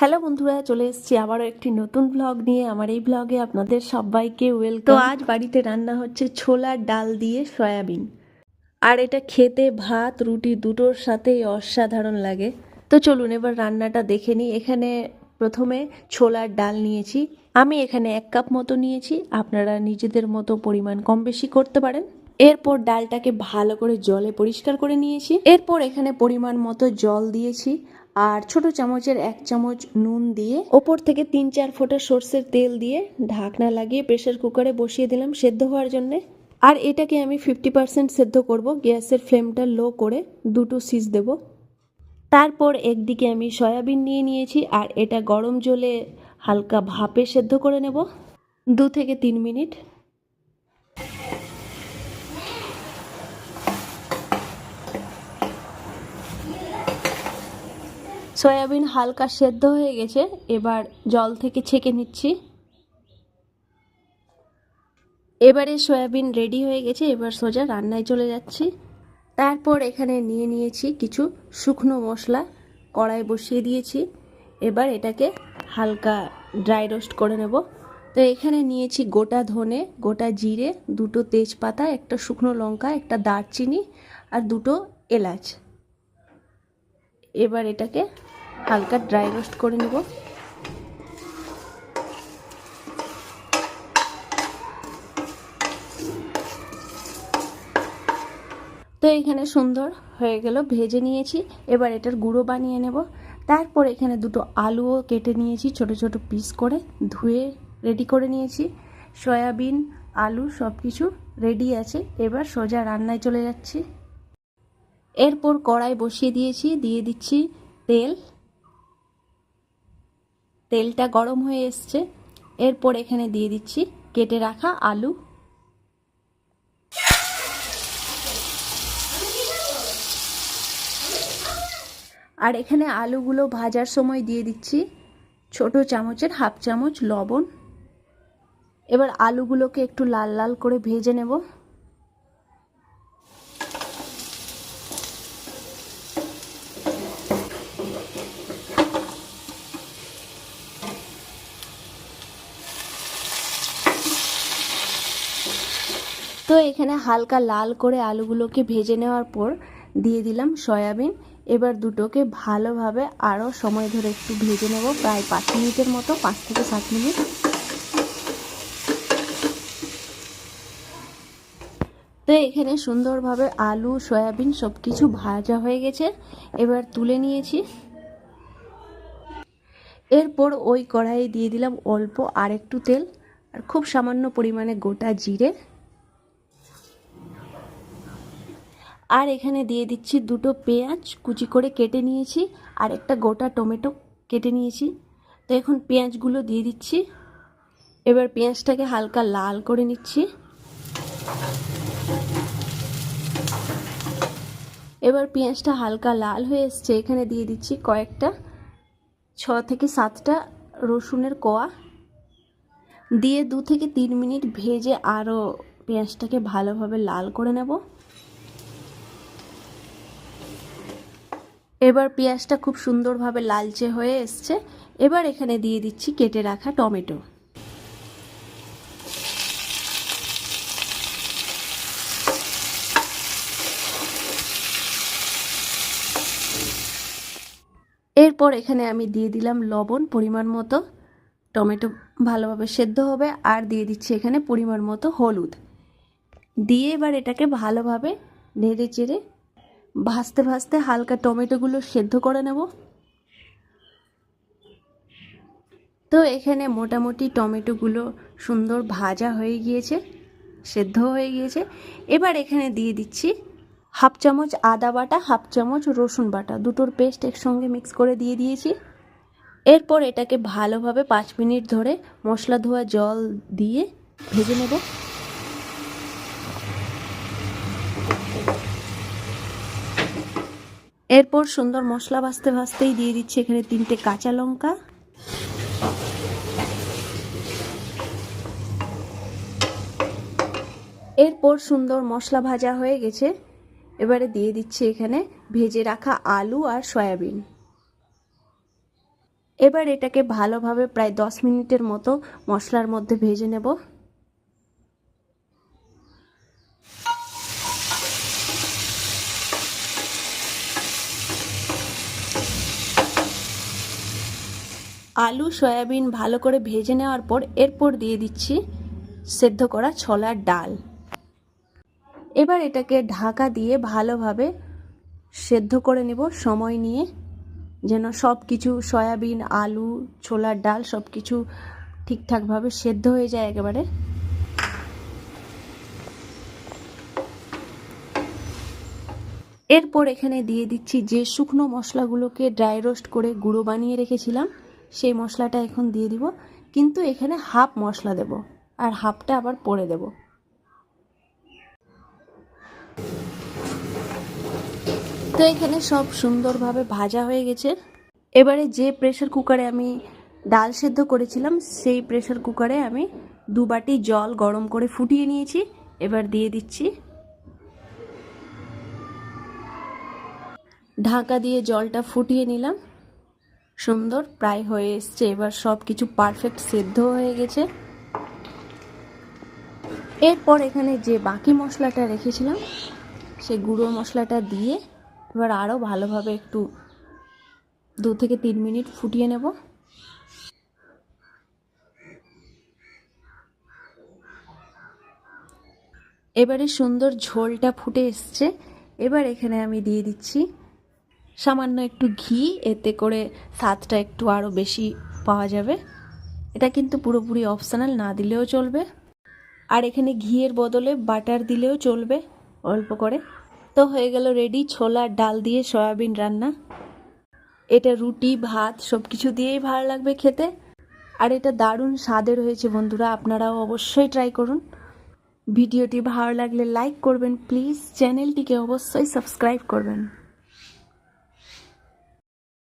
Hello বন্ধুরা, চলে এসেছি আবারও একটি নতুন ব্লগ নিয়ে। আমার এই ব্লগে আপনাদের সবাইকে ওয়েলকাম তো আজ বাড়িতে রান্না হচ্ছে ছোলার ডাল দিয়ে সয়াবিন। আর এটা খেতে ভাত, রুটি দুটোর সাথেই অসাধারণ লাগে। তো চলুন এবার রান্নাটা দেখে নিই। এখানে প্রথমে ছোলার ডাল নিয়েছি। আমি এখানে এক কাপ মতো নিয়েছি। আপনারা নিজেদের মতো পরিমাণ কম বেশি করতে পারেন। এরপর ডালটাকে ভালো করে জলে পরিষ্কার করে নিয়েছি। এরপর এখানে পরিমাণ মতো জল দিয়েছি। আর ছোট চামচের এক চামচ নুন দিয়ে ওপর থেকে তিন চার ফোঁটা সর্ষের তেল দিয়ে ঢাকনা লাগিয়ে প্রেশার কুকারে বসিয়ে দিলাম সেদ্ধ হওয়ার জন্যে। আর এটাকে আমি ফিফটি পার্সেন্ট সেদ্ধ করব। গ্যাসের ফ্লেমটা লো করে দুটো সিজ দেব। তারপর একদিকে আমি সয়াবিন নিয়ে নিয়েছি আর এটা গরম জলে হালকা ভাপে সেদ্ধ করে নেব। দু থেকে তিন মিনিট। সয়াবিন হালকা সেদ্ধ হয়ে গেছে, এবার জল থেকে ছেঁকে নিচ্ছি। এবারে সয়াবিন রেডি হয়ে গেছে, এবার সোজা রান্নায় চলে যাচ্ছি। তারপর এখানে নিয়ে নিয়েছি কিছু শুকনো মশলা, কড়াই বসিয়ে দিয়েছি। এবার এটাকে হালকা ড্রাই রোস্ট করে নেব। তো এখানে নিয়েছি গোটা ধনে, গোটা জিরে, দুটো তেজপাতা, একটা শুকনো লঙ্কা, একটা দারচিনি আর দুটো এলাচ। এবার এটাকে হালকা ড্রাই রোস্ট করে নেব। তো এখানে সুন্দর হয়ে গেল, ভেজে নিয়েছি। এবার এটার গুঁড়ো বানিয়ে নেব। তারপর এখানে দুটো আলুও কেটে নিয়েছি, ছোট ছোট পিস করে ধুয়ে রেডি করে নিয়েছি। সয়াবিন, আলু সব কিছু রেডি আছে। এবার সোজা রান্নায় চলে যাচ্ছি। এরপর কড়াই বসিয়ে দিয়েছি, দিয়ে দিচ্ছি তেল। তেলটা গরম হয়ে এসছে। এরপর এখানে দিয়ে দিচ্ছি কেটে রাখা আলু। আর এখানে আলুগুলো ভাজার সময় দিয়ে দিচ্ছি ছোট চামচের হাফ চামচ লবণ। এবার আলুগুলোকে একটু লাল লাল করে ভেজে নেব। তো এখানে হালকা লাল করে আলুগুলোকে ভেজে নেওয়ার পর দিয়ে দিলাম সয়াবিন। এবার দুটোকে ভালোভাবে আরও সময় ধরে একটু ভেজে নেব, প্রায় পাঁচ মিনিটের মতো, পাঁচ থেকে সাত মিনিট। তো এখানে সুন্দরভাবে আলু, সয়াবিন সব কিছু ভাজা হয়ে গেছে। এবার তুলে নিয়েছি। এরপর ওই কড়াইয়ে দিয়ে দিলাম অল্প আর একটু তেল, আর খুব সামান্য পরিমাণে গোটা জিরে। আর এখানে দিয়ে দিচ্ছি দুটো পেঁয়াজ, কুচি করে কেটে নিয়েছি আর একটা গোটা টমেটো কেটে নিয়েছি। তো এখন পেঁয়াজগুলো দিয়ে দিচ্ছি। এবার পেঁয়াজটাকে হালকা লাল করে নিচ্ছি। এবার পেঁয়াজটা হালকা লাল হয়ে এসছে। এখানে দিয়ে দিচ্ছি কয়েকটা, ছ থেকে সাতটা রসুনের কোয়া। দিয়ে দু থেকে তিন মিনিট ভেজে আরও পেঁয়াজটাকে ভালোভাবে লাল করে নেব। এবার পেঁয়াজটা খুব সুন্দরভাবে লালচে হয়ে এসছে। এবার এখানে দিয়ে দিচ্ছি কেটে রাখা টমেটো। এরপর এখানে আমি দিয়ে দিলাম লবণ, পরিমাণ মতো। টমেটো ভালোভাবে সেদ্ধ হবে আর দিয়ে দিচ্ছি এখানে পরিমাণ মতো হলুদ। দিয়ে এবার এটাকে ভালোভাবে নেড়ে চেড়ে ভাজতে ভাজতে হালকা টমেটোগুলো সেদ্ধ করে নেব। তো এখানে মোটামুটি টমেটোগুলো সুন্দর ভাজা হয়ে গিয়েছে, সেদ্ধ হয়ে গিয়েছে। এবার এখানে দিয়ে দিচ্ছি হাফ চামচ আদা বাটা, হাফ চামচ রসুন বাটা। দুটোর পেস্ট একসঙ্গে মিক্স করে দিয়ে দিয়েছি। এরপর এটাকে ভালোভাবে পাঁচ মিনিট ধরে মশলা ধোয়া জল দিয়ে ভেজে নেব। এরপর সুন্দর মশলা ভাজতে ভাজতেই দিয়ে দিচ্ছি এখানে তিনটে কাঁচা লঙ্কা। এরপর সুন্দর মশলা ভাজা হয়ে গেছে। এবারে দিয়ে দিচ্ছি এখানে ভেজে রাখা আলু আর সয়াবিন। এবার এটাকে ভালোভাবে প্রায় দশ মিনিটের মতো মশলার মধ্যে ভেজে নেব। আলু, সয়াবিন ভালো করে ভেজে নেওয়ার পর এরপর দিয়ে দিচ্ছি সেদ্ধ করা ছোলার ডাল। এবার এটাকে ঢাকা দিয়ে ভালোভাবে সেদ্ধ করে নেব। সময় নিয়ে যেন সব কিছু সয়াবিন, আলু, ছোলার ডাল সব কিছু ঠিকঠাকভাবে সেদ্ধ হয়ে যায় একেবারে। এরপর এখানে দিয়ে দিচ্ছি যে শুকনো মশলাগুলোকে ড্রাই রোস্ট করে গুঁড়ো বানিয়ে রেখেছিলাম। সেই মশলাটা এখন দিয়ে দিব, কিন্তু এখানে হাফ মশলা দেব আর হাফটা আবার পরে দেব। তো এখানে সব সুন্দরভাবে ভাজা হয়ে গেছে। এবারে যে প্রেশার কুকারে আমি ডাল সেদ্ধ করেছিলাম, সেই প্রেশার কুকারে আমি দু বাটি জল গরম করে ফুটিয়ে নিয়েছি। এবার দিয়ে দিচ্ছি। ঢাকা দিয়ে জলটা ফুটিয়ে নিলাম। সুন্দর, প্রায় হয়ে এসছে। এবার সব কিছু পারফেক্ট সেদ্ধ হয়ে গেছে। এরপর এখানে যে বাকি মশলাটা রেখেছিলাম সেই গুঁড়ো মশলাটা দিয়ে এবার আরও ভালোভাবে একটু দু থেকে তিন মিনিট ফুটিয়ে নেব। এবারে সুন্দর ঝোলটা ফুটে এসছে। এবার এখানে আমি দিয়ে দিচ্ছি সামান্য একটু ঘি, এতে করে স্বাদটা একটু আরও বেশি পাওয়া যাবে। এটা কিন্তু পুরোপুরি অপশানাল না দিলেও চলবে। আর এখানে ঘিয়ের বদলে বাটার দিলেও চলবে, অল্প করে। তো হয়ে গেল রেডি ছোলা, ডাল দিয়ে সয়াবিন রান্না। এটা রুটি, ভাত সব কিছু দিয়েই ভালো লাগবে খেতে। আর এটা দারুণ স্বাদের হয়েছে বন্ধুরা, আপনারাও অবশ্যই ট্রাই করুন। ভিডিওটি ভালো লাগলে লাইক করবেন প্লিজ চ্যানেলটিকে অবশ্যই সাবস্ক্রাইব করবেন।